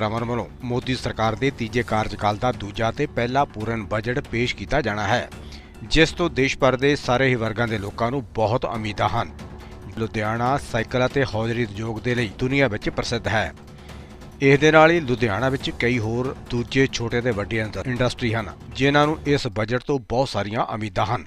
ਰਮਨ ਵੱਲੋਂ ਮੋਦੀ ਸਰਕਾਰ ਦੇ ਤੀਜੇ ਕਾਰਜਕਾਲ ਦਾ ਦੂਜਾ ਤੇ ਪਹਿਲਾ ਪੂਰਨ ਬਜਟ ਪੇਸ਼ ਕੀਤਾ ਜਾਣਾ ਹੈ, ਜਿਸ ਤੋਂ ਦੇਸ਼ ਭਰ ਦੇ ਸਾਰੇ ਹੀ ਵਰਗਾਂ ਦੇ ਲੋਕਾਂ ਨੂੰ ਬਹੁਤ ਉਮੀਦਾਂ ਹਨ। ਲੁਧਿਆਣਾ ਸਾਈਕਲ ਅਤੇ ਹੌਜ਼ਰੀ ਉਦਯੋਗ ਦੇ ਲਈ ਦੁਨੀਆ ਵਿੱਚ ਪ੍ਰਸਿੱਧ ਹੈ। ਇਸ ਦੇ ਨਾਲ ਹੀ ਲੁਧਿਆਣਾ ਵਿੱਚ ਕਈ ਹੋਰ ਦੂਜੇ ਛੋਟੇ ਤੇ ਵੱਡੇ ਇੰਡ- ਇੰਡਸਟਰੀ ਹਨ, ਜਿਨ੍ਹਾਂ ਨੂੰ ਇਸ ਬਜਟ ਤੋਂ ਬਹੁਤ ਸਾਰੀਆਂ ਉਮੀਦਾਂ ਹਨ।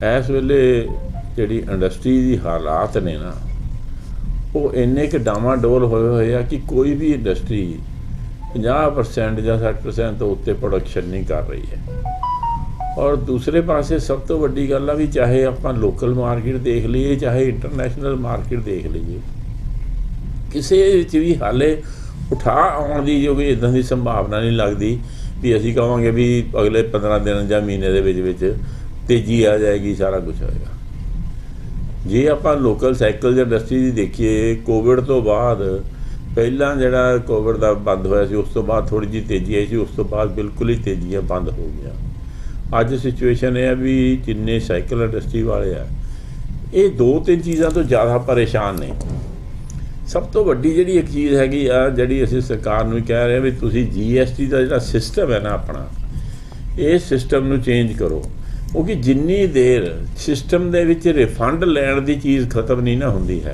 ਇਸ ਵੇਲੇ ਜਿਹੜੀ ਇੰਡਸਟਰੀ ਦੀ ਹਾਲਾਤ ਨੇ ਨਾ, ਉਹ ਇੰਨੇ ਕਿ ਡਾਮਾਡੋਲ ਹੋਏ ਹੋਏ ਆ ਕਿ ਕੋਈ ਵੀ ਇੰਡਸਟਰੀ 50% ਜਾਂ 60% ਤੋਂ ਉੱਤੇ ਪ੍ਰੋਡਕਸ਼ਨ ਨਹੀਂ ਕਰ ਰਹੀ ਹੈ। ਔਰ ਦੂਸਰੇ ਪਾਸੇ ਸਭ ਤੋਂ ਵੱਡੀ ਗੱਲ ਆ ਵੀ ਚਾਹੇ ਆਪਾਂ ਲੋਕਲ ਮਾਰਕੀਟ ਦੇਖ ਲਈਏ, ਚਾਹੇ ਇੰਟਰਨੈਸ਼ਨਲ ਮਾਰਕੀਟ ਦੇਖ ਲਈਏ, ਕਿਸੇ ਵਿੱਚ ਵੀ ਹਾਲੇ ਉਠਾ ਆਉਣ ਦੀ ਜੋ ਵੀ ਇਦਾਂ ਦੀ ਸੰਭਾਵਨਾ ਨਹੀਂ ਲੱਗਦੀ ਵੀ ਅਸੀਂ ਕਹਾਂਗੇ ਵੀ ਅਗਲੇ 15 ਦਿਨ ਜਾਂ ਮਹੀਨੇ ਦੇ ਵਿੱਚ ਵਿੱਚ ਤੇਜ਼ੀ ਆ ਜਾਏਗੀ, ਸਾਰਾ ਕੁਝ ਹੋਏਗਾ ਜੇ ਆਪਾਂ ਲੋਕਲ ਸਾਈਕਲ ਜਾਂ ਇੰਡਸਟਰੀ ਦੀ ਦੇਖੀਏ ਕੋਵਿਡ ਤੋਂ ਬਾਅਦ ਪਹਿਲਾਂ ਜਿਹੜਾ ਕੋਵਿਡ ਦਾ ਬੰਦ ਹੋਇਆ ਸੀ, ਉਸ ਤੋਂ ਬਾਅਦ ਥੋੜੀ ਜਿਹੀ ਤੇਜ਼ੀ ਆਈ ਸੀ, ਉਸ ਤੋਂ ਬਾਅਦ ਬਿਲਕੁਲ ਹੀ ਤੇਜ਼ੀਆਂ ਬੰਦ ਹੋ ਗਈਆਂ। ਅੱਜ ਸਿਚੁਏਸ਼ਨ ਇਹ ਆ ਵੀ ਜਿੰਨੇ ਸਾਈਕਲ ਇੰਡਸਟਰੀ ਵਾਲੇ ਆ, ਇਹ ਦੋ ਤਿੰਨ ਚੀਜ਼ਾਂ ਤੋਂ ਜ਼ਿਆਦਾ ਪਰੇਸ਼ਾਨ ਨੇ। ਸਭ ਤੋਂ ਵੱਡੀ ਜਿਹੜੀ ਇੱਕ ਚੀਜ਼ ਹੈਗੀ ਆ, ਜਿਹੜੀ ਅਸੀਂ ਸਰਕਾਰ ਨੂੰ ਕਹਿ ਰਹੇ ਹਾਂ ਵੀ ਤੁਸੀਂ ਜੀਐਸਟੀ ਦਾ ਜਿਹੜਾ ਸਿਸਟਮ ਹੈ ਨਾ ਆਪਣਾ, ਇਹ ਸਿਸਟਮ ਨੂੰ ਚੇਂਜ ਕਰੋ। ਕਿਉਂਕਿ ਜਿੰਨੀ ਦੇਰ ਸਿਸਟਮ ਦੇ ਵਿੱਚ ਰਿਫੰਡ ਲੈਣ ਦੀ ਚੀਜ਼ ਖਤਮ ਨਹੀਂ ਨਾ ਹੁੰਦੀ ਹੈ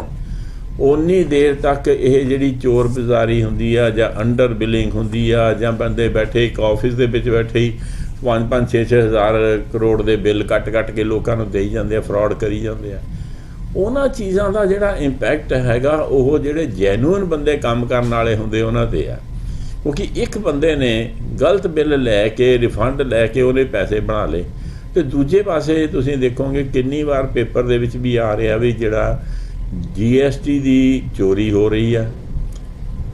ਉਨੀ ਦੇਰ ਤੱਕ ਇਹ ਜਿਹੜੀ ਚੋਰ ਬਾਜ਼ਾਰੀ ਹੁੰਦੀ ਆ ਜਾਂ ਅੰਡਰ ਬਿਲਿੰਗ ਹੁੰਦੀ ਆ ਜਾਂ ਬੰਦੇ ਬੈਠੇ, ਇੱਕ ਆਫਿਸ ਦੇ ਵਿੱਚ ਬੈਠੇ ਹੀ 5-5 6-6 ਹਜ਼ਾਰ ਕਰੋੜ ਦੇ ਬਿੱਲ ਕੱਟ-ਕੱਟ ਕੇ ਲੋਕਾਂ ਨੂੰ ਦੇਈ ਜਾਂਦੇ ਆ, ਫਰਾਡ ਕਰੀ ਜਾਂਦੇ ਆ। ਉਹਨਾਂ ਚੀਜ਼ਾਂ ਦਾ ਜਿਹੜਾ ਇੰਪੈਕਟ ਹੈਗਾ, ਉਹ ਜਿਹੜੇ ਜੈਨੂਇਨ ਬੰਦੇ ਕੰਮ ਕਰਨ ਵਾਲੇ ਹੁੰਦੇ ਉਹਨਾਂ ਤੇ ਆ। ਕਿਉਂਕਿ ਇੱਕ ਬੰਦੇ ਨੇ ਗਲਤ ਬਿੱਲ ਲੈ ਕੇ, ਰਿਫੰਡ ਲੈ ਕੇ ਉਹਨੇ ਪੈਸੇ ਬਣਾ ਲਏ। ਤੇ ਦੂਜੇ ਪਾਸੇ ਤੁਸੀਂ ਦੇਖੋਗੇ ਕਿੰਨੀ ਵਾਰ ਪੇਪਰ ਦੇ ਵਿੱਚ ਵੀ ਆ ਰਿਹਾ ਵੀ ਜਿਹੜਾ ਜੀਐਸਟੀ ਦੀ ਚੋਰੀ ਹੋ ਰਹੀ ਆ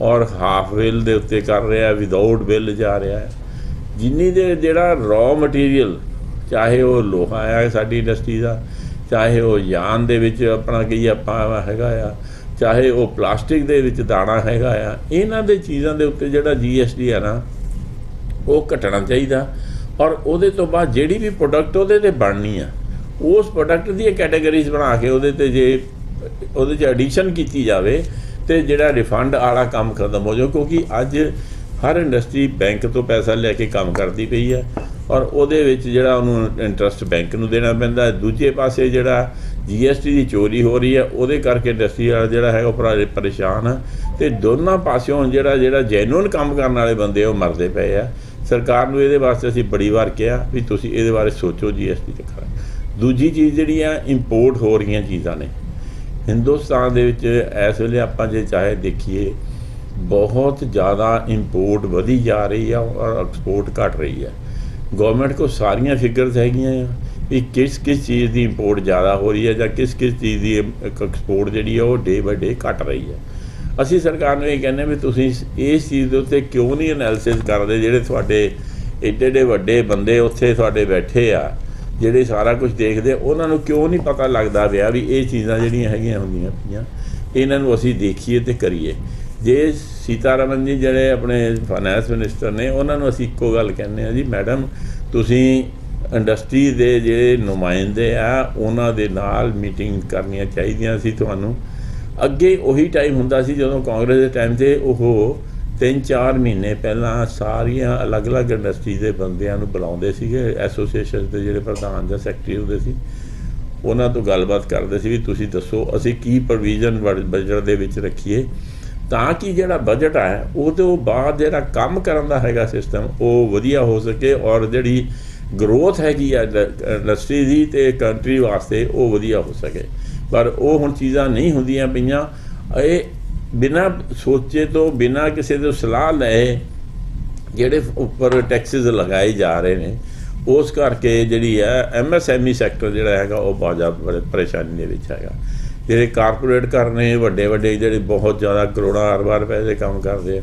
ਔਰ ਹਾਫ ਬਿੱਲ ਦੇ ਉੱਤੇ ਕਰ ਰਿਹਾ ਵਿਦਆਊਟ ਬਿੱਲ ਜਾ ਰਿਹਾ। ਜਿੰਨੀ ਦੇ ਜਿਹੜਾ ਰॉ ਮਟੀਰੀਅਲ ਚਾਹੇ ਉਹ ਲੋਹਾ ਹੈ ਸਾਡੀ ਇੰਡਸਟਰੀ ਦਾ, ਚਾਹੇ ਉਹ ਯਾਨ ਦੇ ਵਿੱਚ ਆਪਣਾ ਕੀ ਆਪਾਂ ਹੈਗਾ ਆ, ਚਾਹੇ ਉਹ ਪਲਾਸਟਿਕ ਦੇ ਵਿੱਚ ਦਾਣਾ ਹੈਗਾ ਆ, ਇਹਨਾਂ ਦੇ ਚੀਜ਼ਾਂ ਦੇ ਉੱਤੇ ਜਿਹੜਾ ਜੀਐਸਟੀ ਆ ਨਾ, ਉਹ ਘਟਣਾ ਚਾਹੀਦਾ। ਔਰ ਉਹਦੇ ਤੋਂ ਬਾਅਦ ਜਿਹੜੀ ਵੀ ਪ੍ਰੋਡਕਟ ਉਹਦੇ ਤੇ ਬਣਨੀ ਆ, ਉਸ ਪ੍ਰੋਡਕਟ ਦੀਆਂ ਕੈਟਾਗਰੀਜ਼ ਬਣਾ ਕੇ ਉਹਦੇ ਤੇ ਜੇ, ਉਹਦੇ 'ਚ ਐਡੀਸ਼ਨ ਕੀਤੀ ਜਾਵੇ ਤੇ ਜਿਹੜਾ ਰਿਫੰਡ ਵਾਲਾ ਕੰਮ ਖਤਮ ਹੋ ਜਾਓ ਕਿਉਂਕਿ ਅੱਜ ਹਰ ਇੰਡਸਟਰੀ ਬੈਂਕ ਤੋਂ ਪੈਸਾ ਲੈ ਕੇ ਕੰਮ ਕਰਦੀ ਪਈ ਹੈ ਔਰ ਉਹਦੇ ਵਿੱਚ ਜਿਹੜਾ ਉਹਨੂੰ ਇੰਟਰਸਟ ਬੈਂਕ ਨੂੰ ਦੇਣਾ ਪੈਂਦਾ ਹੈ। ਦੂਜੇ ਪਾਸੇ ਜਿਹੜਾ ਜੀਐਸਟੀ ਦੀ ਚੋਰੀ ਹੋ ਰਹੀ ਹੈ ਉਹਦੇ ਕਰਕੇ ਇੰਡਸਟਰੀ ਵਾਲਾ ਜਿਹੜਾ ਹੈ ਉਹ ਪਰੇਸ਼ਾਨ ਹੈ ਤੇ ਦੋਨਾਂ ਪਾਸਿਓਂ ਜਿਹੜਾ ਜਿਹੜਾ ਜੈਨੂਇਨ ਕੰਮ ਕਰਨ ਵਾਲੇ ਬੰਦੇ ਉਹ ਮਰਦੇ ਪਏ ਆ। ਸਰਕਾਰ ਨੂੰ ਇਹਦੇ ਵਾਸਤੇ ਅਸੀਂ ਬੜੀ ਵਾਰ ਕਿਹਾ ਵੀ ਤੁਸੀਂ ਇਹਦੇ ਬਾਰੇ ਸੋਚੋ ਜੀਐਸਟੀ ਤੇ ਖਰਾ ਦੂਜੀ ਚੀਜ਼ ਜਿਹੜੀ ਆ ਇੰਪੋਰਟ ਹੋ ਰਹੀਆਂ ਚੀਜ਼ਾਂ ਨੇ, ਹਿੰਦੁਸਤਾਨ ਦੇ ਵਿੱਚ ਇਸ ਵੇਲੇ ਆਪਾਂ ਜੇ ਚਾਹੇ ਦੇਖੀਏ, ਬਹੁਤ ਜ਼ਿਆਦਾ ਇੰਪੋਰਟ ਵਧੀ ਜਾ ਰਹੀ ਆ ਔਰ ਐਕਸਪੋਰਟ ਘਟ ਰਹੀ ਹੈ ਗਵਰਨਮੈਂਟ ਕੋ ਸਾਰੀਆਂ ਫਿਗਰਸ ਹੈਗੀਆਂ ਆ ਵੀ ਕਿਸ ਕਿਸ ਚੀਜ਼ ਦੀ ਇੰਪੋਰਟ ਜ਼ਿਆਦਾ ਹੋ ਰਹੀ ਹੈ ਜਾਂ ਕਿਸ ਕਿਸ ਚੀਜ਼ ਦੀ ਐਕਸਪੋਰਟ ਜਿਹੜੀ ਆ ਉਹ ਡੇ ਬਾਏ ਡੇ ਘਟ ਰਹੀ ਹੈ ਅਸੀਂ ਸਰਕਾਰ ਨੂੰ ਇਹ ਕਹਿੰਦੇ ਵੀ ਤੁਸੀਂ ਇਸ- ਚੀਜ਼ ਦੇ ਉੱਤੇ ਕਿਉਂ ਨਹੀਂ ਐਨਾਲਿਸਿਸ ਕਰਦੇ ਜਿਹੜੇ ਤੁਹਾਡੇ ਏਡੇ ਏਡੇ ਵੱਡੇ ਬੰਦੇ ਉੱਥੇ ਤੁਹਾਡੇ ਬੈਠੇ ਆ, ਜਿਹੜੇ ਸਾਰਾ ਕੁਝ ਦੇਖਦੇ ਉਹਨਾਂ ਨੂੰ ਕਿਉਂ ਨਹੀਂ ਪਤਾ ਲੱਗਦਾ ਪਿਆ ਵੀ ਇਹ ਚੀਜ਼ਾਂ ਜਿਹੜੀਆਂ ਹੈਗੀਆਂ ਹੁੰਦੀਆਂ ਪਈਆਂ, ਇਹਨਾਂ ਨੂੰ ਅਸੀਂ ਦੇਖੀਏ ਤੇ ਕਰੀਏ। ਜੇ ਸੀਤਾਰਮਨ ਜੀ ਜਿਹੜੇ ਆਪਣੇ ਫਾਈਨੈਂਸ ਮਿਨਿਸਟਰ ਨੇ, ਉਹਨਾਂ ਨੂੰ ਅਸੀਂ ਇੱਕੋ ਗੱਲ ਕਹਿੰਦੇ ਆ ਜੀ, ਮੈਡਮ, ਤੁਸੀਂ ਇੰਡਸਟਰੀ ਦੇ ਜਿਹੜੇ ਨੁਮਾਇੰਦੇ ਆ, ਉਹਨਾਂ ਦੇ ਨਾਲ ਮੀਟਿੰਗ ਕਰਨੀਆਂ ਚਾਹੀਦੀਆਂ ਸੀ ਤੁਹਾਨੂੰ ਅੱਗੇ ਉਹੀ ਟਾਈਮ ਹੁੰਦਾ ਸੀ ਜਦੋਂ ਕਾਂਗਰਸ ਦੇ ਟਾਈਮ ਤੇ ਉਹ 3-4 ਮਹੀਨੇ ਪਹਿਲਾਂ ਸਾਰੀਆਂ ਅਲੱਗ-ਅਲੱਗ ਇੰਡਸਟਰੀ ਦੇ ਬੰਦਿਆਂ ਨੂੰ ਬੁਲਾਉਂਦੇ ਸੀਗੇ ਐਸੋਸੀਏਸ਼ਨ ਦੇ ਜਿਹੜੇ ਪ੍ਰਧਾਨ ਜਾਂ ਸੈਕਟਰੀ ਹੁੰਦੇ ਸੀ, ਉਹਨਾਂ ਤੋਂ ਗੱਲਬਾਤ ਕਰਦੇ ਸੀ ਵੀ ਤੁਸੀਂ ਦੱਸੋ ਅਸੀਂ ਕੀ ਪ੍ਰੋਵੀਜ਼ਨ ਬਜਟ ਦੇ ਵਿੱਚ ਰੱਖੀਏ। ਤਾਂ ਕਿ ਜਿਹੜਾ ਬਜਟ ਹੈ ਉਹ ਤੋਂ ਬਾਅਦ ਜਿਹੜਾ ਕੰਮ ਕਰਨ ਦਾ ਹੈਗਾ ਸਿਸਟਮ ਉਹ ਵਧੀਆ ਹੋ ਸਕੇ ਔਰ ਜਿਹੜੀ ਗਰੋਥ ਹੈਗੀ ਆ ਇੰਡਸਟਰੀ ਦੀ ਤੇ ਕੰਟਰੀ ਵਾਸਤੇ ਉਹ ਵਧੀਆ ਹੋ ਸਕੇ। ਪਰ ਉਹ ਹੁਣ ਚੀਜ਼ਾਂ ਨਹੀਂ ਹੁੰਦੀਆਂ ਪਈਆਂ। ਇਹ ਬਿਨਾ ਸੋਚੇ ਤੋਂ, ਬਿਨਾ ਕਿਸੇ ਤੋਂ ਸਲਾਹ ਲਏ ਜਿਹੜੇ ਉੱਪਰ ਟੈਕਸਸ ਲਗਾਏ ਜਾ ਰਹੇ ਨੇ, ਉਸ ਕਰਕੇ ਜਿਹੜੀ ਹੈ ਐਮਐਸਐਮਈ ਸੈਕਟਰ ਜਿਹੜਾ ਹੈਗਾ, ਉਹ ਬਹੁਤ ਜ਼ਿਆਦਾ ਪਰੇ- ਪਰੇਸ਼ਾਨੀ ਦੇ ਵਿੱਚ ਹੈਗਾ। ਜਿਹੜੇ ਕਾਰਪੋਰੇਟ ਕਰਨੇ ਵੱਡੇ ਵੱਡੇ ਜਿਹੜੇ ਬਹੁਤ ਜ਼ਿਆਦਾ ਕਰੋੜਾਂ ਅਰਬਾਂ ਰੁਪਏ ਦੇ ਕੰਮ ਕਰਦੇ ਆ,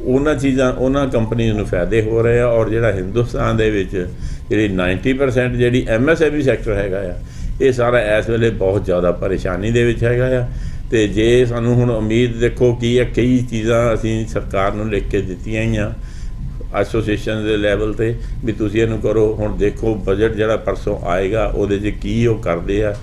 ਉਹਨਾਂ ਚੀਜ਼ਾਂ, ਉਹਨਾਂ ਕੰਪਨੀਆਂ ਨੂੰ ਫਾਇਦੇ ਹੋ ਰਹੇ ਆ। ਔਰ ਜਿਹੜਾ ਹਿੰਦੁਸਤਾਨ ਦੇ ਵਿੱਚ ਜਿਹੜੀ 90% ਜਿਹੜੀ ਐਮਐਸਐਮਈ ਸੈਕਟਰ ਹੈਗਾ ਆ ਇਹ ਸਾਰਾ ਇਸ ਵੇਲੇ ਬਹੁਤ ਜ਼ਿਆਦਾ ਪਰੇਸ਼ਾਨੀ ਦੇ ਵਿੱਚ ਹੈਗਾ ਆ। ਤੇ ਜੇ ਸਾਨੂੰ ਹੁਣ ਉਮੀਦ ਦੇਖੋ ਕਿ ਇਹ ਕਈ ਚੀਜ਼ਾਂ ਅਸੀਂ ਸਰਕਾਰ ਨੂੰ ਲਿਖ ਕੇ ਦਿੱਤੀਆਂ ਹੀ ਆ ਐਸੋਸੀਏਸ਼ਨ ਦੇ ਲੈਵਲ ਤੇ, ਵੀ ਤੁਸੀਂ ਇਹਨੂੰ ਕਰੋ। ਹੁਣ ਦੇਖੋ ਬਜਟ ਜਿਹੜਾ ਪਰਸੋਂ ਆਏਗਾ, ਉਹਦੇ 'ਚ ਕੀ ਉਹ ਕਰਦੇ ਆ।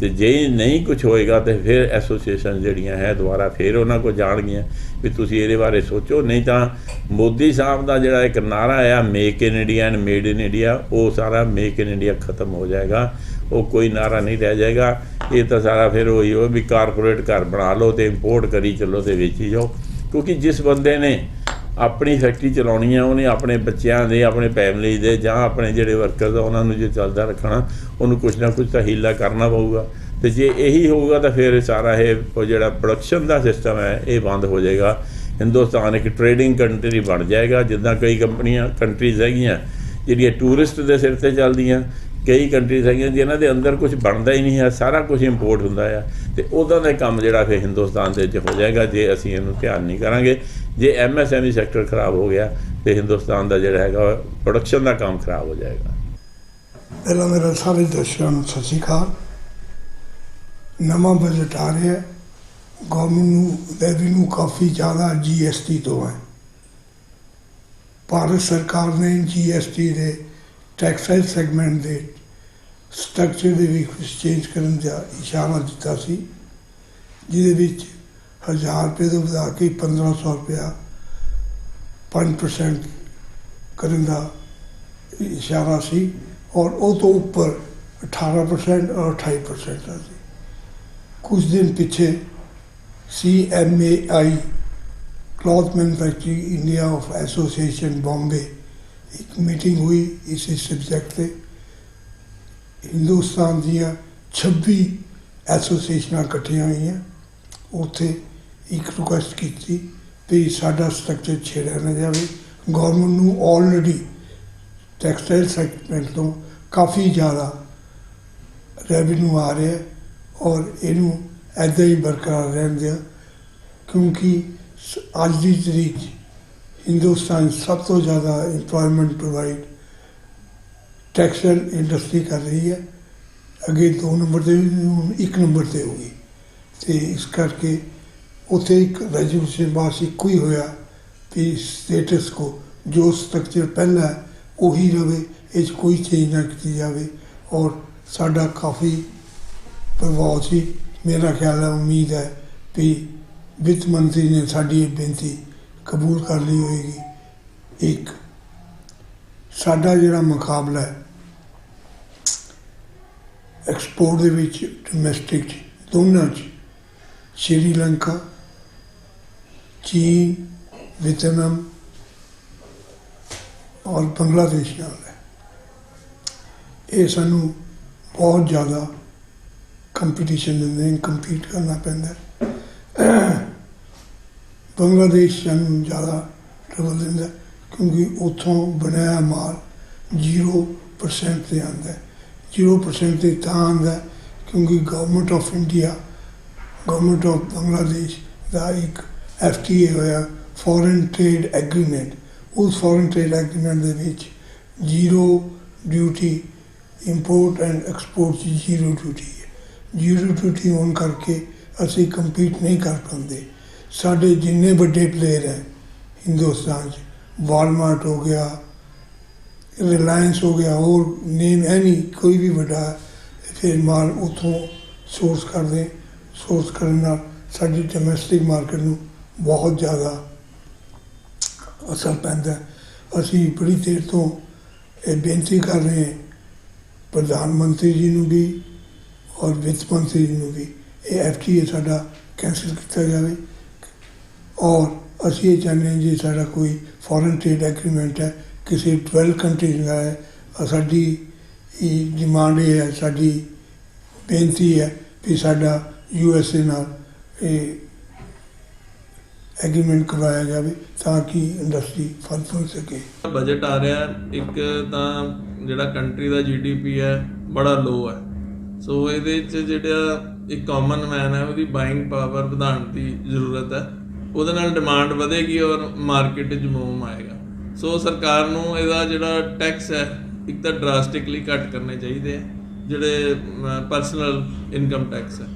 ਤੇ ਜੇ ਨਹੀਂ ਕੁਝ ਹੋਏਗਾ, ਤੇ ਫਿਰ ਐਸੋਸੀਏਸ਼ਨ ਜਿਹੜੀਆਂ ਹੈ ਦੁਬਾਰਾ ਫਿਰ ਉਹਨਾਂ ਕੋ ਜਾਣਗੀਆਂ। ਵੀ ਤੁਸੀਂ ਇਹਦੇ ਬਾਰੇ ਸੋਚੋ। ਨਹੀਂ ਤਾਂ ਮੋਦੀ ਸਾਹਿਬ ਦਾ ਜਿਹੜਾ ਇੱਕ ਨਾਰਾ ਆ make in India and made in India ਉਹ ਸਾਰਾ ਮੇਕ ਇਨ ਇੰਡੀਆ ਖਤਮ ਹੋ ਜਾਏਗਾ। ਉਹ ਕੋਈ ਨਾਰਾ ਨਹੀਂ ਰਹਿ ਜਾਏਗਾ। ਇਹ ਤਾਂ ਸਾਰਾ ਫਿਰ ਉਹੀ ਉਹ ਵੀ ਕਾਰਪੋਰੇਟ ਘਰ ਬਣਾ ਲਓ ਤੇ ਇੰਪੋਰਟ ਕਰੀ ਚੱਲੋ ਤੇ ਵੇਚੀ ਜਾਓ। ਕਿਉਂਕਿ ਜਿਸ ਬੰਦੇ ਨੇ ਆਪਣੀ ਫੈਕਟਰੀ ਚਲਾਉਣੀ ਆ ਉਹਨੇ ਆਪਣੇ ਬੱਚਿਆਂ ਦੇ, ਆਪਣੇ ਫੈਮਿਲੀ ਦੇ ਜਾਂ ਆਪਣੇ ਜਿਹੜੇ ਵਰਕਰਸ ਆ, ਉਹਨਾਂ ਨੂੰ ਜੇ ਚੱਲਦਾ ਰੱਖਣਾ, ਉਹਨੂੰ ਕੁਝ ਨਾ ਕੁਝ ਤਾਂ ਹੀਲਾ ਕਰਨਾ ਪਊਗਾ। ਤੇ ਜੇ ਇਹੀ ਹੋਊਗਾ ਤਾਂ ਫਿਰ ਸਾਰਾ ਇਹ ਉਹ ਜਿਹੜਾ ਪ੍ਰੋਡਕਸ਼ਨ ਦਾ ਸਿਸਟਮ ਹੈ, ਇਹ ਬੰਦ ਹੋ ਜਾਏਗਾ। ਹਿੰਦੁਸਤਾਨ ਇੱਕ ਟ੍ਰੇਡਿੰਗ ਕੰਟਰੀ ਬਣ ਜਾਏਗਾ। ਜਿੱਦਾਂ ਕਈ ਕੰਪਨੀਆਂ ਕੰਟਰੀਜ਼ ਹੈਗੀਆਂ, ਜਿਹੜੀਆਂ ਟੂਰਿਸਟ ਦੇ ਸਿਰ ਤੇ ਚੱਲਦੀਆਂ ਕਈ ਕੰਟਰੀਜ਼ ਹੈਗੀਆਂ ਜਿਨ੍ਹਾਂ ਦੇ ਅੰਦਰ ਕੁਝ ਬਣਦਾ ਹੀ ਨਹੀਂ ਹੈ, ਸਾਰਾ ਕੁਝ ਇੰਪੋਰਟ ਹੁੰਦਾ ਆ। ਤੇ ਉਦਾਂ ਦਾ ਕੰਮ ਜਿਹੜਾ ਫਿਰ ਹਿੰਦੁਸਤਾਨ ਦੇ ਵਿੱਚ ਹੋ ਜਾਏਗਾ, ਜੇ ਅਸੀਂ ਇਹਨੂੰ ਧਿਆਨ ਨਹੀਂ ਕਰਾਂਗੇ। ਜੇ ਐਮਐਸਐਮਈ ਸੈਕਟਰ ਖਰਾਬ ਹੋ ਗਿਆ, ਤੇ ਹਿੰਦੁਸਤਾਨ ਦਾ ਜਿਹੜਾ ਹੈਗਾ ਪ੍ਰੋਡਕਸ਼ਨ ਦਾ ਕੰਮ ਖਰਾਬ ਹੋ ਜਾਏਗਾ। ਪਹਿਲਾਂ ਮੇਰੇ ਸਾਰੇ ਦਰਸ਼ਕਾਂ ਨੂੰ ਸਤਿ ਸ਼੍ਰੀ ਅਕਾਲ। ਨਵਾਂ ਬਜਟ ਆ ਰਿਹਾ ਹੈ। ਗਵਰਨਮੈਂਟ ਨੂੰ ਰੈਵਨਿਊ ਕਾਫੀ ਜ਼ਿਆਦਾ ਜੀਐਸਟੀ ਤੋਂ ਹੈ। ਭਾਰਤ ਸਰਕਾਰ ਨੇ ਜੀਐਸਟੀ ਦੇ ਟੈਕਸਟਾਈਲ ਸੈਗਮੈਂਟ ਦੇ ਸਟਰਕਚਰ ਦੇ ਵੀ ਵਿੱਚ ਚੇਂਜ ਕਰਨ ਦਾ ਇਸ਼ਾਰਾ ਦਿੱਤਾ ਸੀ, ਜਿਹਦੇ ਵਿੱਚ 1000 ਰੁਪਏ ਤੋਂ ਵਧਾ ਕੇ 1500 ਰੁਪਇਆ 5% ਕਰਨ ਦਾ ਇਸ਼ਾਰਾ ਸੀ ਔਰ ਉਹ ਤੋਂ ਉੱਪਰ 18% ਔਰ 28% ਦਾ ਸੀ। ਕੁਝ ਦਿਨ ਪਿੱਛੇ C M A I cloth manufacturing India of association Bombay ਇੱਕ ਮੀਟਿੰਗ ਹੋਈ ਇਸ ਸਬਜੈਕਟ ਤੇ। ਹਿੰਦੁਸਤਾਨ ਦੀਆਂ 26 ਐਸੋਸੀਏਸ਼ਨਾਂ ਇਕੱਠੀਆਂ ਹੋਈਆਂ। ਉੱਥੇ ਇੱਕ ਰਿਕੁਐਸਟ ਕੀਤੀ ਵੀ ਸਾਡਾ ਸਟਰਕਚਰ ਛੇੜਿਆ ਨਾ ਜਾਵੇ। ਗਵਰਨਮੈਂਟ ਨੂੰ ਆਲਰੇਡੀ ਟੈਕਸਟਾਈਲ ਸੈਗਮੈਂਟ ਤੋਂ ਕਾਫੀ ਜ਼ਿਆਦਾ ਰੈਵਨਿਊ ਆ ਰਿਹਾ ਔਰ ਇਹਨੂੰ ਐਦਾਂ ਹੀ ਬਰਕਰਾਰ ਰਹਿਣ ਦਿਆ ਕਿਉਂਕਿ ਸ- ਅੱਜ ਦੀ ਤਰੀਕ 'ਚ ਹਿੰਦੁਸਤਾਨ ਸਭ ਤੋਂ ਜ਼ਿਆਦਾ EMPLOYMENT ਪ੍ਰੋਵਾਈਡ ਟੈਕਸਟਾਈਲ ਇੰਡਸਟਰੀ ਕਰ ਰਹੀ ਹੈ। ਅੱਗੇ ਦੋ ਨੰਬਰ ਤੇ ਹੁਣ ਇੱਕ ਨੰਬਰ ਤੇ ਹੋਗੀ ਤੇ ਇਸ ਕਰਕੇ ਉੱਥੇ ਇੱਕ ਰੈਜੂਲੇਸ਼ਨ ਪਾਸ ਇੱਕੋ ਹੀ ਹੋਇਆ ਕਿ ਸਟੇਟਸ ਕੋ, ਜੋ ਸਟਰਕਚਰ ਪਹਿਲਾਂ ਉਹੀ ਰਵੇ, ਇਹ 'ਚ ਕੋਈ ਚੇਂਜ ਨਾ ਕੀਤੀ ਜਾਵੇ। ਔਰ ਸਾਡਾ ਕਾਫੀ ਪ੍ਰਭਾਵ ਸੀ। ਮੇਰਾ ਖਿਆਲ ਹੈ ਉਮੀਦ ਹੈ ਕਿ ਵਿੱਤ ਮੰਤਰੀ ਨੇ ਸਾਡੀ ਇਹ ਬੇਨਤੀ ਕਬੂਲ ਕਰ ਲਈ ਹੋਏਗੀ ਇੱਕ, ਸਾਡਾ ਜਿਹੜਾ ਮੁਕਾਬਲਾ ਹੈ ਐਕਸਪੋਰਟ ਦੇ ਵਿੱਚ ਡੋਮੈਸਟਿਕ 'ਚ, ਦੋਨਾਂ 'ਚ, ਸ਼੍ਰੀਲੰਕਾ, ਚੀਨ, ਵੀਅਤਨਾਮ ਔਰ ਬੰਗਲਾਦੇਸ਼ ਨਾਲ ਹੈ ਇਹ ਸਾਨੂੰ ਬਹੁਤ ਜ਼ਿਆਦਾ ਕੰਪੀਟੀਸ਼ਨ ਦਿੰਦੇ ਨੇ ਕੰਪੀਟ ਕਰਨਾ ਪੈਂਦਾ ਹੈ। ਬੰਗਲਾਦੇਸ਼ ਸਾਨੂੰ ਜ਼ਿਆਦਾ ਟਰਬਲ ਦਿੰਦਾ ਕਿਉਂਕਿ ਉੱਥੋਂ ਬਣਿਆ ਮਾਲ 0% ਤੇ ਆਉਂਦਾ ਹੈ। 0% ਤੇ ਤਾਂ ਆਉਂਦਾ ਕਿਉਂਕਿ government of India government of Bangladesh ਦਾ ਇੱਕ ਐਫਟੀਏ ਹੋਇਆ ਫੋਰਨ ਟ੍ਰੇਡ ਐਗਰੀਮੈਂਟ ਉਸ ਫੋਰਨ ਟ੍ਰੇਡ ਐਗਰੀਮੈਂਟ ਦੇ ਵਿੱਚ zero duty import and export 'ਚ ਜ਼ੀਰੋ ਡਿਊਟੀ ਹੈ। ਜ਼ੀਰੋ ਡਿਊਟੀ ਹੋਣ ਕਰਕੇ ਅਸੀਂ ਕੰਪੀਟ ਨਹੀਂ ਕਰ ਪਾਉਂਦੇ। ਸਾਡੇ ਜਿੰਨੇ ਵੱਡੇ ਪਲੇਅਰ ਹੈ ਹਿੰਦੁਸਤਾਨ 'ਚ ਵਾਲਮਾਰਟ ਹੋ ਗਿਆ ਰਿਲਾਇੰਸ ਹੋ ਗਿਆ ਹੋਰ ਨੇਮ ਐਨੀ ਕੋਈ ਵੀ ਵੱਡਾ ਹੈ, ਫਿਰ ਮਾਲ ਉਥੋਂ ਸੋਰਸ ਕਰਦੇ ਸੋਰਸ ਕਰਨ ਨਾਲ ਸਾਡੀ ਡੋਮੈਸਟਿਕ ਮਾਰਕੀਟ ਨੂੰ ਬਹੁਤ ਜ਼ਿਆਦਾ ਅਸਰ ਪੈਂਦਾ ਅਸੀਂ ਬੜੀ ਦੇਰ ਤੋਂ ਇਹ ਬੇਨਤੀ ਕਰ ਰਹੇ ਹਾਂ ਪ੍ਰਧਾਨ ਮੰਤਰੀ ਜੀ ਨੂੰ ਵੀ ਔਰ ਵਿੱਤ ਮੰਤਰੀ ਜੀ ਨੂੰ ਵੀ ਇਹ ਐਫਟੀਏ ਸਾਡਾ ਕੈਂਸਲ ਕੀਤਾ ਜਾਵੇ। ਔਰ ਅਸੀਂ ਇਹ ਚਾਹੁੰਦੇ ਹਾਂ ਜੇ ਸਾਡਾ ਕੋਈ ਫੋਰਨ ਟ੍ਰੇਡ ਐਗਰੀਮੈਂਟ ਹੈ, ਕਿਸੇ 12 ਕੰਟਰੀਜ਼ ਨਾਲ ਹੈ ਸਾਡੀ ਇਹ ਡਿਮਾਂਡ ਇਹ ਹੈ, ਸਾਡੀ ਬੇਨਤੀ ਹੈ ਕਿ ਸਾਡਾ ਯੂ ਐਸ ਏ ਨਾਲ ਇਹ ਐਗਰੀਮੈਂਟ ਕਰਵਾਇਆ ਜਾਵੇ ਤਾਂ ਕਿ ਇੰਡਸਟਰੀ ਫਲ ਫੁੱਲ ਸਕੇ। ਬਜਟ ਆ ਰਿਹਾ, ਇੱਕ ਤਾਂ ਜਿਹੜਾ ਕੰਟਰੀ ਦਾ ਜੀਡੀਪੀ ਹੈ, ਬੜਾ ਲੋ ਹੈ। ਸੋ ਇਹਦੇ ਵਿੱਚ ਜਿਹੜਾ ਇੱਕ ਕਾਮਨ ਮੈਨ ਹੈ, ਉਹਦੀ ਬਾਇੰਗ ਪਾਵਰ ਵਧਾਉਣ ਦੀ ਜ਼ਰੂਰਤ ਹੈ। ਉਹਦੇ ਨਾਲ ਡਿਮਾਂਡ ਵਧੇਗੀ ਔਰ ਮਾਰਕੀਟ 'ਚ ਬੂਮ ਆਏਗਾ। ਸੋ ਸਰਕਾਰ ਨੂੰ ਇਹਦਾ ਜਿਹੜਾ ਟੈਕਸ ਹੈ, ਇੱਕ ਤਾਂ ਡਰਾਸਟਿਕਲੀ ਘੱਟ ਕਰਨੇ ਚਾਹੀਦੇ ਆ, ਜਿਹੜੇ ਪਰਸਨਲ ਇਨਕਮ ਟੈਕਸ ਹੈ।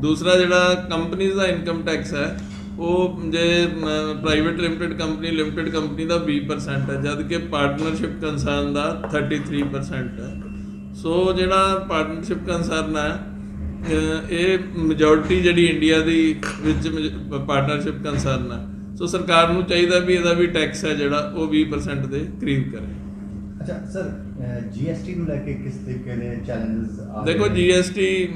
ਦੂਸਰਾ ਜਿਹੜਾ ਕੰਪਨੀਜ਼ ਦਾ ਇਨਕਮ ਟੈਕਸ ਹੈ, ਉਹ ਜੇ private limited company limited company ਦਾ 20% ਹੈ, ਜਦ ਕਿ ਪਾਰਟਨਰਸ਼ਿਪ ਕੰਸਰਨ ਦਾ 33% ਹੈ। ਸੋ ਜਿਹੜਾ ਪਾਰਟਨਰਸ਼ਿਪ ਕੰਸਰਨ ਹੈ ਇਹ ਮੈਜੋਰਟੀ ਜਿਹੜੀ ਇੰਡੀਆ ਦੀ ਵਿੱਚ ਪਾਰਟਨਰਸ਼ਿਪ ਕੰਸਰਨ ਹੈ ਸੋ ਸਰਕਾਰ ਨੂੰ ਚਾਹੀਦਾ ਵੀ ਇਹਦਾ ਵੀ ਟੈਕਸ ਹੈ ਜਿਹੜਾ ਉਹ 20% ਦੇ ਕਰੀਬ ਕਰੇ। ਅੱਛਾ ਸਰ ਜੀਐਸਟੀ ਨੂੰ ਲੈ ਕੇ ਕਿਸ ਤਰੀਕੇ ਦੇ ਚੈਲੰਜਸ ਆ ਦੇਖੋ? ਜੀਐਸਟੀ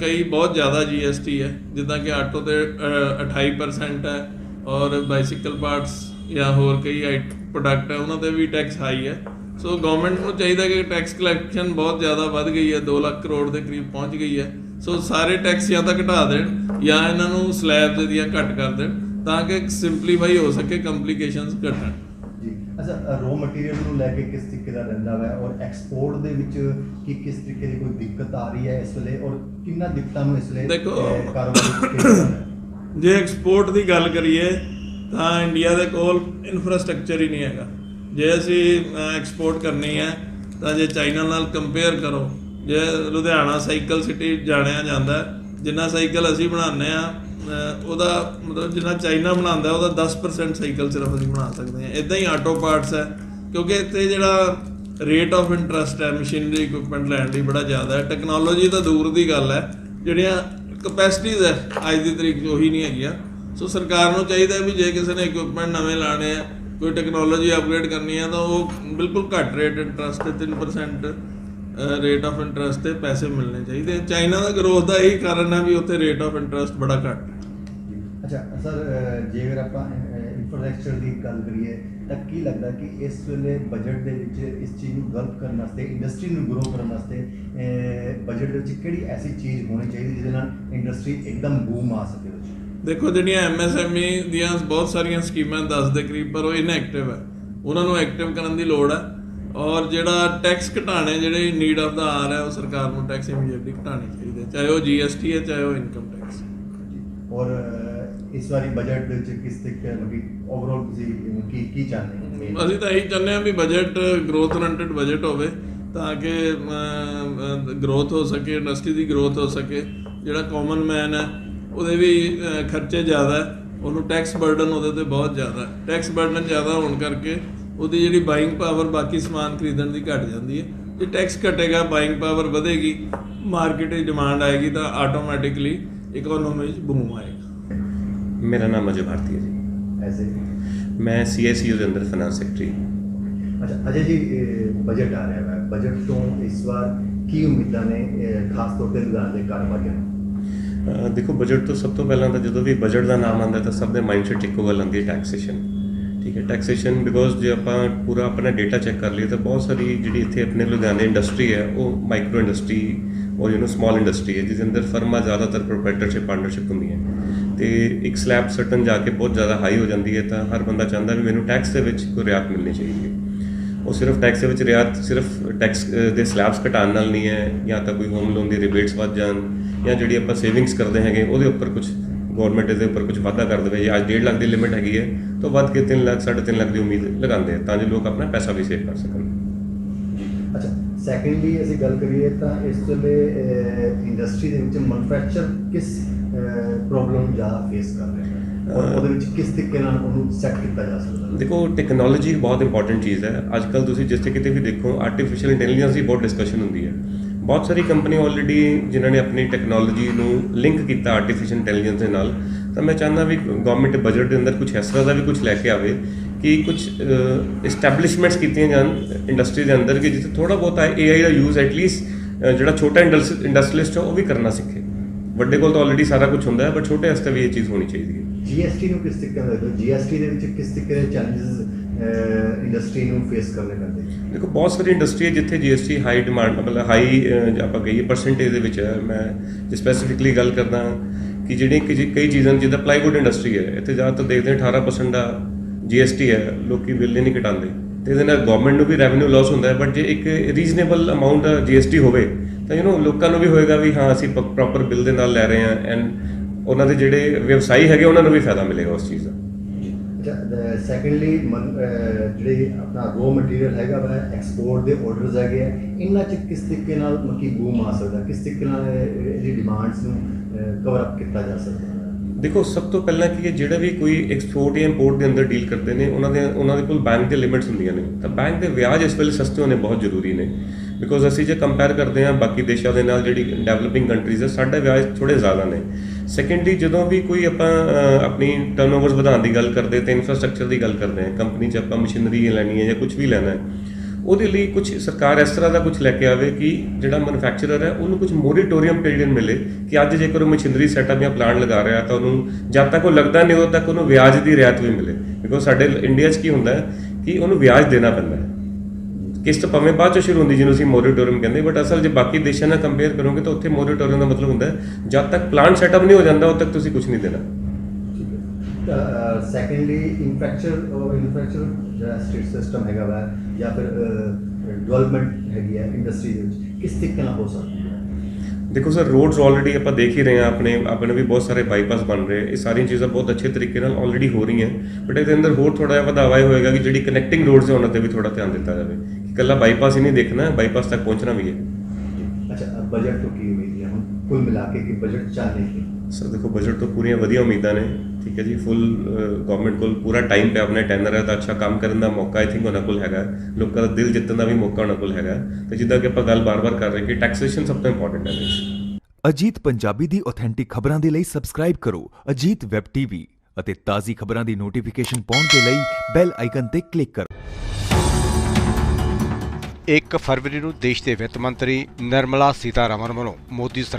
ਕਈ ਬਹੁਤ ਜ਼ਿਆਦਾ ਜੀਐਸਟੀ ਹੈ ਜਿੱਦਾਂ ਕਿ ਆਟੋ ਤੇ ਅਹ, 28% ਹੈ ਔਰ ਬਾਈਸਾਈਕਲ ਪਾਰਟਸ ਜਾਂ ਹੋਰ ਕਈ ਪ੍ਰੋਡਕਟ ਹੈ ਉਹਨਾਂ ਤੇ ਵੀ ਟੈਕਸ ਹਾਈ ਹੈ ਸੋ ਗਵਰਨਮੈਂਟ ਨੂੰ ਚਾਹੀਦਾ ਕਿ ਟੈਕਸ ਕਲੈਕਸ਼ਨ ਬਹੁਤ ਜ਼ਿਆਦਾ ਵੱਧ ਗਈ ਹੈ 2 ਲੱਖ ਕਰੋੜ ਦੇ ਕਰੀਬ ਪਹੁੰਚ ਗਈ ਹੈ ਸੋ ਸਾਰੇ ਟੈਕਸ ਜਾਂ ਤਾਂ ਘਟਾ ਦੇਣ ਜਾਂ ਇਹਨਾਂ ਨੂੰ ਸਲੈਬਸ ਦੀਆਂ ਘੱਟ ਕਰ ਦੇਣ ਤਾਂ ਕਿ ਸਿੰਪਲੀਫਾਈ ਹੋ ਸਕੇ ਕੰਪਲਿਕੇਸ਼ਨਸ ਘਟਣ। ਜੀ। ਅੱਛਾ ਰੋ ਮਟੀਰੀਅਲ ਨੂੰ ਲੈ ਕੇ ਕਿਸ ਤਰੀਕੇ ਦਾ ਰਹਿੰਦਾ ਹੈ ਔਰ ਐਕਸਪੋਰਟ ਦੇ ਵਿੱਚ ਕੀ ਕਿਸ ਤਰੀਕੇ ਦੀ ਕੋਈ ਦਿੱਕਤ ਆ ਰਹੀ ਹੈ ਇਸ ਵੇਲੇ ਔਰ ਕਿੰਨਾ ਦਿੱਕਤਾਂ ਨੂੰ ਇਸ ਵੇਲੇ ਕਾਰੋਬਾਰ? ਜੇ ਐਕਸਪੋਰਟ ਦੀ ਗੱਲ ਕਰੀਏ ਤਾਂ ਇੰਡੀਆ ਦੇ ਕੋਲ ਇਨਫਰਾਸਟ੍ਰਕਚਰ ਹੀ ਨਹੀਂ ਹੈਗਾ। ਜੇ ਅਸੀਂ ਐਕਸਪੋਰਟ ਕਰਨੀ ਹੈ ਤਾਂ ਜੇ ਚਾਈਨਾ ਨਾਲ ਕੰਪੇਅਰ ਕਰੋ ਜੇ ਲੁਧਿਆਣਾ ਸਾਈਕਲ ਸਿਟੀ ਜਾਣਿਆ ਜਾਂਦਾ, ਜਿੰਨਾ ਸਾਈਕਲ ਅਸੀਂ ਬਣਾਉਂਦੇ ਆ ਉਹਦਾ ਮਤਲਬ ਜਿੰਨਾ ਚਾਈਨਾ ਬਣਾਉਂਦਾ, ਉਹਦਾ 10% ਸਾਈਕਲ ਸਿਰਫ ਅਸੀਂ ਬਣਾ ਸਕਦੇ ਹਾਂ। ਇਦਾਂ ਹੀ ਆਟੋ ਪਾਰਟਸ ਹੈ, ਕਿਉਂਕਿ ਇੱਥੇ ਜਿਹੜਾ ਰੇਟ ਆਫ ਇੰਟਰਸਟ ਹੈ, ਮਸ਼ੀਨਰੀ ਇਕਵਿਪਮੈਂਟ ਲੈਣ ਲਈ ਬੜਾ ਜ਼ਿਆਦਾ ਹੈ। ਟੈਕਨੋਲੋਜੀ ਤਾਂ ਦੂਰ ਦੀ ਗੱਲ ਹੈ, ਜਿਹੜੀਆਂ ਕਪੈਸਿਟੀਜ਼ ਹੈ, ਅੱਜ ਦੀ ਤਰੀਕ 'ਚ ਉਹੀ ਨਹੀਂ ਹੈਗੀਆਂ। ਸੋ ਸਰਕਾਰ ਨੂੰ ਚਾਹੀਦਾ ਵੀ ਜੇ ਕਿਸੇ ਨੇ ਇਕਵਿਪਮੈਂਟ ਨਵੇਂ ਲਾਣੇ ਆ, ਕੋਈ ਟੈਕਨੋਲੋਜੀ ਅਪਗ੍ਰੇਡ ਕਰਨੀ ਆ, ਤਾਂ ਉਹ ਬਿਲਕੁਲ ਘੱਟ ਰੇਟ ਇੰਟਰਸਟ ਤੇ 3% ਰੇਟ ਆਫ ਇੰਟਰਸਟ ਤੇ ਪੈਸੇ ਮਿਲਣੇ ਚਾਹੀਦੇ ਚਾਈਨਾ ਦਾ ਗਰੋਥ ਦਾ ਇਹੀ ਕਾਰਨ ਹੈ ਵੀ ਉੱਥੇ ਰੇਟ ਆਫ ਇੰਟਰਸਟ ਬੜਾ ਘੱਟ ਹੈ। ਅੱਛਾ ਸਰ ਜੇਕਰ ਆਪਾਂ ਇਨਫਰਾਸਟ੍ਰਕਚਰ ਦੀ ਗੱਲ ਕਰੀਏ ਤਾਂ ਕੀ ਲੱਗਦਾ ਕਿ ਇਸ ਵੇਲੇ ਬਜਟ ਦੇ ਵਿੱਚ ਇਸ ਚੀਜ਼ ਨੂੰ ਡਿਵੈਲਪ ਕਰਨ ਵਾਸਤੇ ਇੰਡਸਟਰੀ ਨੂੰ ਗਰੋ ਕਰਨ ਵਾਸਤੇ ਬਜਟ ਦੇ ਵਿੱਚ ਕਿਹੜੀ ਐਸੀ ਚੀਜ਼ ਹੋਣੀ ਚਾਹੀਦੀ ਜਿਹਦੇ ਨਾਲ ਇੰਡਸਟਰੀ ਇੱਕਦਮ ਬੂਮ ਆ ਸਕੇ? ਦੇਖੋ ਜਿਹੜੀਆਂ ਐਮਐਸਐਮਈ ਦੀਆਂ ਬਹੁਤ ਸਾਰੀਆਂ ਸਕੀਮਾਂ 10 ਦੇ ਕਰੀਬ ਪਰ ਉਹ ਇਨਐਕਟਿਵ ਹੈ। ਉਹਨਾਂ ਨੂੰ ਐਕਟਿਵ ਕਰਨ ਦੀ ਲੋੜ ਹੈ। ਔਰ ਜਿਹੜਾ ਟੈਕਸ ਘਟਾਣੇ ਜਿਹੜੇ ਨੀਡ ਆਫ ਦਾ ਆਰ ਹੈ ਉਹ ਸਰਕਾਰ ਨੂੰ ਟੈਕਸ ਇਮੀਡੀਏਟਲੀ ਘਟਾਣੇ ਚਾਹੀਦੇ ਚਾਹੇ ਉਹ ਜੀਐਸਟੀ ਹੈ ਚਾਹੇ ਉਹ ਇਨਕਮ ਟੈਕਸ ਔਰ ਇਸ ਵਾਰੀ ਬਜਟ ਦੇ ਵਿੱਚ ਕਿਸ ਤਰੀਕੇ ਮਤਲਬ ਓਵਰਆਲ ਤੁਸੀਂ ਕੀ ਕੀ ਚਾਹੁੰਦੇ ਹੋ? ਅਸੀਂ ਤਾਂ ਇਹੀ ਚਾਹੁੰਦੇ ਹਾਂ ਵੀ ਬਜਟ ਗਰੋਥ ਓਰੀਐਂਟਡ ਬਜਟ ਹੋਵੇ ਤਾਂ ਕਿ ਗਰੋਥ ਹੋ ਸਕੇ ਇੰਡਸਟਰੀ ਦੀ ਗਰੋਥ ਹੋ ਸਕੇ। ਜਿਹੜਾ ਕਾਮਨ ਮੈਨ ਹੈ ਉਹਦੇ ਵੀ ਖਰਚੇ ਜ਼ਿਆਦਾ ਉਹਨੂੰ ਟੈਕਸ ਬਰਡਨ ਉਹਦੇ ਤੇ ਬਹੁਤ ਜ਼ਿਆਦਾ ਹੈ। ਟੈਕਸ ਬਰਡਨ ਜ਼ਿਆਦਾ ਹੋਣ ਕਰਕੇ ਉਹਦੀ ਜਿਹੜੀ ਬਾਇੰਗ ਪਾਵਰ ਬਾਕੀ ਸਮਾਨ ਖਰੀਦਣ ਦੀ ਘਟ ਜਾਂਦੀ ਹੈ। ਜੇ ਟੈਕਸ ਘਟੇਗਾ ਬਾਇੰਗ ਪਾਵਰ ਵਧੇਗੀ ਮਾਰਕੀਟ 'ਚ ਡਿਮਾਂਡ ਆਏਗੀ ਤਾਂ ਆਟੋਮੈਟਿਕਲੀ ਇਕਨੋਮੀ 'ਚ ਬੂਮ ਆਏਗਾ। ਮੇਰਾ ਨਾਮ ਅਜੇ ਭਾਰਤੀ ਹੈ ਜੀ। ਐਸੇ ਮੈਂ ਸੀਐਸਯੂ ਦੇ ਅੰਦਰ ਫਾਈਨਾਂਸ ਸੈਕਟਰੀ ਅੱਛਾ ਅਜੇ ਜੀ ਬਜਟ ਆ ਰਿਹਾ ਹੈ। ਬਜਟ ਤੋਂ ਇਸ ਵਾਰ ਕੀ ਉਮੀਦਾਂ ਨੇ ਖਾਸ ਤੌਰ ਤੇ ਲੁਧਿਆਣੇ ਦੇ ਕਾਰੋਬਾਰੀਆਂ ਨੂੰ? ਦੇਖੋ ਬਜਟ ਤੋਂ ਸਭ ਤੋਂ ਪਹਿਲਾਂ ਤਾਂ ਜਦੋਂ ਵੀ ਬਜਟ ਦਾ ਨਾਮ ਆਉਂਦਾ ਤਾਂ ਸਭ ਦੇ ਮਾਈਂਡ 'ਚ ਇੱਕੋ ਗੱਲ ਆਉਂਦੀ ਹੈ ਟੈਕਸੇਸ਼ਨ ਠੀਕ ਹੈ ਟੈਕਸੇਸ਼ਨ ਬਿਕੋਜ਼ ਜੇ ਆਪਾਂ ਪੂਰਾ ਆਪਣਾ ਡੇਟਾ ਚੈੱਕ ਕਰ ਲਈਏ ਤਾਂ ਬਹੁਤ ਸਾਰੀ ਜਿਹੜੀ ਇੱਥੇ ਆਪਣੇ ਲੁਧਿਆਣੇ ਇੰਡਸਟਰੀ ਹੈ, ਉਹ ਮਾਈਕਰੋ ਇੰਡਸਟਰੀ ਔਰ ਯੂ نو ਸਮਾਲ ਇੰਡਸਟਰੀ ਹੈ ਜਿਸ ਅੰਦਰ ਫਰਮਾਂ ਜ਼ਿਆਦਾਤਰ ਪ੍ਰੋਪਰਾਈਟਰਸ਼ਿਪ ਪਾਰਟਨਰਸ਼ਿਪ ਹੁੰਦੀ ਹੈ ਤੇ ਇੱਕ ਸਲੈਬ ਸਰਟਨ ਜਾ ਕੇ ਬਹੁਤ ਜ਼ਿਆਦਾ ਹਾਈ ਹੋ ਜਾਂਦੀ ਹੈ, ਤਾਂ ਹਰ ਬੰਦਾ ਚਾਹੁੰਦਾ ਵੀ ਮੈਨੂੰ ਟੈਕਸ ਦੇ ਵਿੱਚ ਕੋਈ ਰਿਆਇਤ ਮਿਲਣੀ ਚਾਹੀਦੀ ਹੈ। ਉਹ ਸਿਰਫ ਟੈਕਸ ਦੇ ਵਿੱਚ ਰਿਆਇਤ ਸਿਰਫ ਟੈਕਸ ਦੇ ਸਲੈਬਸ ਘਟਾਉਣ ਨਾਲ ਨਹੀਂ ਹੈ, ਜਾਂ ਤਾਂ ਕੋਈ ਹੋਮ ਲੋਨ ਦੀ ਰਿਬੇਟਸ ਵੱਧ ਜਾਣ, ਜਾਂ ਜਿਹੜੀ ਆਪਾਂ ਸੇਵਿੰਗਸ ਕਰਦੇ ਹੈਗੇ, ਉਹਦੇ ਉੱਪਰ ਕੁਝ ਗਵਰਨਮੈਂਟ ਇਹਦੇ ਉੱਪਰ ਕੁਝ ਵਾਧਾ ਕਰ ਦੇਵੇ ਜੇ ਅੱਜ 1.5 ਲੱਖ ਦੀ ਲਿਮਿਟ ਹੈਗੀ ਹੈ ਤਾਂ ਵੱਧ ਕੇ 3 ਲੱਖ 3.5 ਲੱਖ ਦੀ ਉਮੀਦ ਲਗਾਉਂਦੇ ਆ ਤਾਂ ਜੋ ਲੋਕ ਆਪਣਾ ਪੈਸਾ ਵੀ ਸੇਵ ਕਰ ਸਕਣ। ਅੱਛਾ ਸੈਕੰਡਲੀ ਅਸੀਂ ਗੱਲ ਕਰੀਏ ਤਾਂ ਇਸ ਵੇਲੇ ਇੰਡਸਟਰੀ ਦੇ ਵਿੱਚ ਮੈਨੂਫੈਕਚਰ ਕਿਸ ਪ੍ਰੋਬਲਮ ਜ਼ਿਆਦਾ ਫੇਸ ਕਰ ਰਿਹਾ ਹੈ? ਉਹਦੇ ਵਿੱਚ ਕਿਸ ਤਰੀਕੇ ਨਾਲ ਉਹਨੂੰ ਸੈੱਟ ਕੀਤਾ ਜਾ ਸਕਦਾ ਹੈ? ਦੇਖੋ ਟੈਕਨੋਲੋਜੀ ਬਹੁਤ ਇੰਪੋਰਟੈਂਟ ਚੀਜ਼ ਹੈ। ਅੱਜ ਕੱਲ ਤੁਸੀਂ ਜਿੱਥੇ ਕਿਤੇ ਵੀ ਦੇਖੋ ਆਰਟੀਫੀਸ਼ੀਅਲ ਇੰਟੈਲੀਜੈਂਸ ਦੀ ਬਹੁਤ ਡਿਸਕਸ਼ਨ ਹੁੰਦੀ ਹੈ। ਬਹੁਤ ਸਾਰੀ ਕੰਪਨੀ ਆਲਰੇਡੀ ਜਿਨ੍ਹਾਂ ਨੇ ਆਪਣੀ ਟੈਕਨੋਲੋਜੀ ਨੂੰ ਲਿੰਕ ਕੀਤਾ ਆਰਟੀਫੀਸ਼ੀਅਲ ਇੰਟੈਲੀਜੈਂਸ ਦੇ ਨਾਲ, ਤਾਂ ਮੈਂ ਚਾਹੁੰਦਾ ਵੀ ਗਵਰਨਮੈਂਟ ਬਜਟ ਦੇ ਅੰਦਰ ਕੁਝ ਇਸ ਤਰ੍ਹਾਂ ਦਾ ਵੀ ਕੁਝ ਲੈ ਕੇ ਆਵੇ ਕਿ ਕੁਝ ਐਸਟੈਬਲਿਸ਼ਮੈਂਟਸ ਕੀਤੀਆਂ ਜਾਣ ਇੰਡਸਟਰੀ ਦੇ ਅੰਦਰ ਕਿ ਜਿੱਥੇ ਥੋੜਾ ਬਹੁਤਾ AI ਦਾ ਯੂਜ਼ ਐਟਲੀਸਟ ਜਿਹੜਾ ਛੋਟਾ ਇੰਡਸਟਰੀਲਿਸਟ ਹੈ ਉਹ ਵੀ ਕਰਨਾ ਸਿੱਖੇ। ਵੱਡੇ ਕੋਲ ਤਾਂ ਆਲਰੇਡੀ ਸਾਰਾ ਕੁਝ ਹੁੰਦਾ ਹੈ ਬਟ ਛੋਟੇ ਵਾਸਤੇ ਵੀ ਇਹ ਚੀਜ਼ ਹੋਣੀ ਚਾਹੀਦੀ ਹੈ। ਜੀਐਸਟੀ ਨੂੰ ਕਿਸ ਤਰੀਕੇ ਨਾਲ ਜੀਐਸਟੀ ਦੇ ਵਿੱਚ ਕਿਸ ਤਰੀਕੇ ਦੇ ਚੈਲੰਜਸ ਇੰਡਸਟਰੀ ਨੂੰ ਫੇਸ ਕਰਨੇ ਪੈਂਦੇ ਦੇਖੋ, ਬਹੁਤ ਸਾਰੀ ਇੰਡਸਟਰੀ ਹੈ ਜਿੱਥੇ ਜੀਐਸਟੀ ਹਾਈ ਡਿਮਾਂਡ ਮਤਲਬ ਹਾਈ ਆਪਾਂ ਕਹੀਏ ਪਰਸੈਂਟੇਜ ਦੇ ਵਿੱਚ ਹੈ ਮੈਂ ਜੇ ਸਪੈਸੀਫਿਕਲੀ ਗੱਲ ਕਰਦਾ ਕਿ ਜਿਹੜੀ ਕਿ ਜੀ- ਕਈ ਚੀਜ਼ਾਂ, ਜਿੱਦਾਂ ਪਲਾਈਵੁੱਡ ਇੰਡਸਟਰੀ ਹੈ, ਇੱਥੇ ਜ਼ਿਆਦਾਤਰ ਦੇਖਦੇ ਹਾਂ 18% ਦਾ ਜੀਐਸਟੀ ਹੈ, ਲੋਕੀ ਬਿੱਲ ਨਹੀਂ ਘਟਾਉਂਦੇ ਤੇ ਇਹਦੇ ਨਾਲ ਗਵਰਨਮੈਂਟ ਨੂੰ ਵੀ ਰੈਵਨਿਊ ਲਾਸ ਹੁੰਦਾ ਹੈ ਬਟ ਜੇ ਇੱਕ ਰੀਜ਼ਨੇਬਲ ਅਮਾਉਂਟ ਜੀਐਸਟੀ ਹੋਵੇ, ਤਾਂ ਯੂ نو ਲੋਕਾਂ ਨੂੰ ਵੀ ਹੋਏਗਾ ਵੀ ਹਾਂ, ਅਸੀਂ ਪ੍ਰੋਪਰ ਬਿੱਲ ਦੇ ਨਾਲ ਲੈ ਰਹੇ ਹਾਂ ਐਂਡ ਉਹਨਾਂ ਦੇ ਜਿਹੜੇ ਵਿਵਸਾਈ ਹੈਗੇ, ਉਹਨਾਂ ਨੂੰ ਵੀ ਫਾਇਦਾ ਮਿਲੇਗਾ ਉਸ ਚੀਜ਼ ਦਾ। ਸੈਕੰਡਲੀ ਜਿਹੜੇ ਆਪਣਾ ਰੋ ਮਟੀਰੀਅਲ ਹੈਗਾ ਵਾ ਐਕਸਪੋਰਟ ਦੇ ਆਰਡਰਸ ਹੈਗੇ ਆ, ਇਹਨਾਂ ਚ ਕਿਸ ਤਰੀਕੇ ਨਾਲ ਮੱਕੀ ਬੂਮ ਆ ਸਕਦਾ? ਕਿਸ ਤਰੀਕੇ ਨਾਲ ਇਹਦੀ ਡਿਮਾਂਡਸ ਨੂੰ ਕਵਰ ਅਪ ਕੀਤਾ ਜਾ ਸਕਦਾ? ਦੇਖੋ, ਸਭ ਤੋਂ ਪਹਿਲਾਂ ਕੀ ਹੈ, ਜਿਹੜਾ ਵੀ ਕੋਈ ਐਕਸਪੋਰਟ ਜਾਂ ਇੰਪੋਰਟ ਦੇ ਅੰਦਰ ਡੀਲ ਕਰਦੇ ਨੇ, ਉਹਨਾਂ ਦੇ ਉਹਨਾਂ ਦੇ ਕੋਲ ਬੈਂਕ ਦੇ ਲਿਮਿਟਸ ਹੁੰਦੀਆਂ ਨੇ। ਤਾਂ ਬੈਂਕ ਦੇ ਵਿਆਜ ਇਸ ਵੇਲੇ ਸਸਤੇ ਹੋਣੇ ਬਹੁਤ ਜ਼ਰੂਰੀ ਨੇ। ਬਿਕੋਜ਼ ਅਸੀਂ ਜੇ ਕੰਪੇਅਰ ਕਰਦੇ ਹਾਂ ਬਾਕੀ ਦੇਸ਼ਾਂ ਦੇ ਨਾਲ ਜਿਹੜੀ ਡਿਵੈਲਪਿੰਗ ਕੰਟਰੀਜ਼ ਹੈ ਸਾਡਾ ਵਿਆਜ ਥੋੜੇ ਜ਼ਿਆਦਾ ਨੇ। ਸੈਕੰਡਲੀ ਜਦੋਂ ਵੀ ਕੋਈ ਆਪਾਂ ਅਹ, ਆਪਣੀ ਟਰਨਓਵਰਸ ਵਧਾਉਣ ਦੀ ਗੱਲ ਕਰਦੇ ਤੇ ਇਨਫਰਾਸਟ੍ਰਕਚਰ ਦੀ ਗੱਲ ਕਰਦੇ ਹਾਂ ਕੰਪਨੀ 'ਚ ਆਪਾਂ ਮਸ਼ੀਨਰੀ ਲੈਣੀ ਹੈ ਜਾਂ ਕੁਝ ਵੀ ਲੈਣਾ ਹੈ ਉਹਦੇ ਲਈ ਕੁਝ ਸਰਕਾਰ ਇਸ ਤਰ੍ਹਾਂ ਦਾ ਕੁਝ ਲੈ ਕੇ ਆਵੇ ਕਿ ਜਿਹੜਾ ਮੈਨੂਫੈਕਚਰਰ ਹੈ ਉਹਨੂੰ ਕੁਝ ਮੋਰੀਟੋਰੀਅਮ ਪੀਰੀਅਡ ਮਿਲੇ ਕਿ ਅੱਜ ਜੇਕਰ ਉਹ ਮਸ਼ੀਨਰੀ ਸੈਟਅਪ ਜਾਂ ਪਲਾਂਟ ਲਗਾ ਰਿਹਾ ਤਾਂ ਉਹਨੂੰ ਜਦ ਤੱਕ ਉਹ ਲੱਗਦਾ ਨਹੀਂ ਉਦੋਂ ਤੱਕ ਉਹਨੂੰ ਵਿਆਜ ਦੀ ਰਿਆਇਤ ਵੀ ਮਿਲੇ। ਬਿਕੋਜ਼ ਸਾਡੇ ਇੰਡੀਆ 'ਚ ਕੀ ਹੁੰਦਾ ਹੈ ਕਿ ਉਹਨੂੰ ਵਿਆਜ ਦੇਣਾ ਪੈਂਦਾ ਹੈ। ਕਿਸ਼ਤ ਭਾਵੇਂ ਬਾਅਦ ਚ ਸ਼ੁਰੂ ਹੁੰਦੀ ਜਿਹਨੂੰ ਅਸੀਂ ਮੋਰੀਟੋਰੀਅਮ ਕਹਿੰਦੇ ਬਟ ਅਸਲ ਜੇ ਬਾਕੀ ਦੇਸ਼ਾਂ ਨਾਲ ਕੰਪੇਅਰ ਕਰੋਗੇ ਤਾਂ ਉੱਥੇ ਮੋਰੀਟੋਰੀਅਮ ਦਾ ਮਤਲਬ ਹੁੰਦਾ ਜਦ ਤੱਕ ਪਲਾਂਟ ਸੈਟਅਪ ਨਹੀਂ ਹੋ ਜਾਂਦਾ ਉਦੋਂ ਤੱਕ ਤੁਸੀਂ ਕੁਝ ਨਹੀਂ ਦੇਣਾ। ਸੈਕੰਡਲੀ ਇਨਫੈਕਚਰ ਇਨਫੈਕਚਰ ਜਿਹੜਾ ਸਟੇਟ ਸਿਸਟਮ ਹੈਗਾ ਵਾ ਜਾਂ ਫਿਰ ਡਿਵੈਲਪਮੈਂਟ ਹੈਗੀ ਹੈ ਇੰਡਸਟਰੀ ਦੇ ਵਿੱਚ ਕਿਸ ਤਰੀਕੇ ਨਾਲ ਹੋ ਸਕਦੀ ਹੈ? ਦੇਖੋ ਸਰ ਰੋਡਸ ਆਲਰੇਡੀ ਆਪਾਂ ਦੇਖ ਹੀ ਰਹੇ ਹਾਂ ਆਪਣੇ ਆਪਣੇ ਵੀ ਬਹੁਤ ਸਾਰੇ ਬਾਈਪਾਸ ਬਣ ਰਹੇ ਇਹ ਸਾਰੀਆਂ ਚੀਜ਼ਾਂ ਬਹੁਤ ਅੱਛੇ ਤਰੀਕੇ ਨਾਲ ਆਲਰੇਡੀ ਹੋ ਰਹੀਆਂ ਬਟ ਇਹਦੇ ਅੰਦਰ ਹੋਰ ਥੋੜਾ ਜਿਹਾ ਵਧਾਵਾ ਹੋਏਗਾ ਕਿ ਜਿਹੜੀ ਕਨੈਕਟਿੰਗ ਰੋਡਸ ਹੈ ਉਹਨਾਂ ਤੇ ਵੀ ਥੋੜਾ ਧਿਆਨ ਦਿੱਤਾ ਜਾਵੇ। ਇਕੱਲਾ ਬਾਈਪਾਸ ਹੀ ਨਹੀਂ ਦੇਖਣਾ ਬਾਈਪਾਸ ਤੱਕ ਪਹੁੰਚਣਾ ਵੀ ਹੈ। ਅੱਛਾ ਬਜਟ ਤੋਂ ਕੀ ਉਮੀਦ ਹੈ ਹੁਣ? ਕੁੱਲ ਮਿਲਾ ਕੇ ਕਿ ਬਜਟ ਚਾਹਨੇ ਕੀ ਸਰ ਦੇਖੋ ਬਜਟ ਤੋਂ ਪੂਰੀਆਂ ਵਧੀਆ ਉਮੀਦਾਂ ਨੇ ਠੀਕ ਹੈ ਜੀ ਫੁੱਲ ਗਵਰਨਮੈਂਟ ਕੋਲ ਪੂਰਾ ਟਾਈਮ ਪਿਆ ਆਪਣੇ ਟੈਨਰ ਹੈ ਤਾਂ ਅੱਛਾ ਕੰਮ ਕਰਨ ਦਾ ਮੌਕਾ ਆਈ ਥਿੰਕ ਉਹਨਾਂ ਕੋਲ ਹੈਗਾ। ਲੋਕਾਂ ਦਾ ਦਿਲ ਜਿੱਤਣ ਦਾ ਵੀ ਮੌਕਾ ਉਹਨਾਂ ਕੋਲ ਹੈਗਾ। ਤੇ ਜਿੱਦਾਂ ਕਿ ਆਪਾਂ ਗੱਲ ਬਾਰ-ਬਾਰ ਕਰ ਰਹੇ ਕਿ ਟੈਕਸੇਸ਼ਨ ਸਭ ਤੋਂ ਇੰਪੋਰਟੈਂਟ ਹੈ ਵਿੱਚ ਅਜੀਤ ਪੰਜਾਬੀ ਦੀ ਆਥੈਂਟਿਕ ਖਬਰਾਂ ਦੇ ਲਈ ਸਬਸਕ੍ਰਾਈਬ ਕਰੋ ਅਜੀਤ ਵੈਬ ਟੀਵੀ ਅਤੇ ਤਾਜ਼ੀ ਖਬਰਾਂ ਦੀ ਨੋਟੀਫਿਕੇਸ਼ਨ ਪਾਉਣ ਦੇ ਲਈ ਬੈਲ ਆਈਕਨ ਤੇ ਕਲਿੱਕ ਕਰੋ। 1 ਫਰਵਰੀ ਨੂੰ ਦੇਸ਼ ਦੇ ਵਿੱਤ ਮੰਤਰੀ ਨਿਰਮਲਾ ਸੀਤਾਰਮਨ ਵੱਲੋਂ ਮੋਦੀ ਸਰਕਾਰ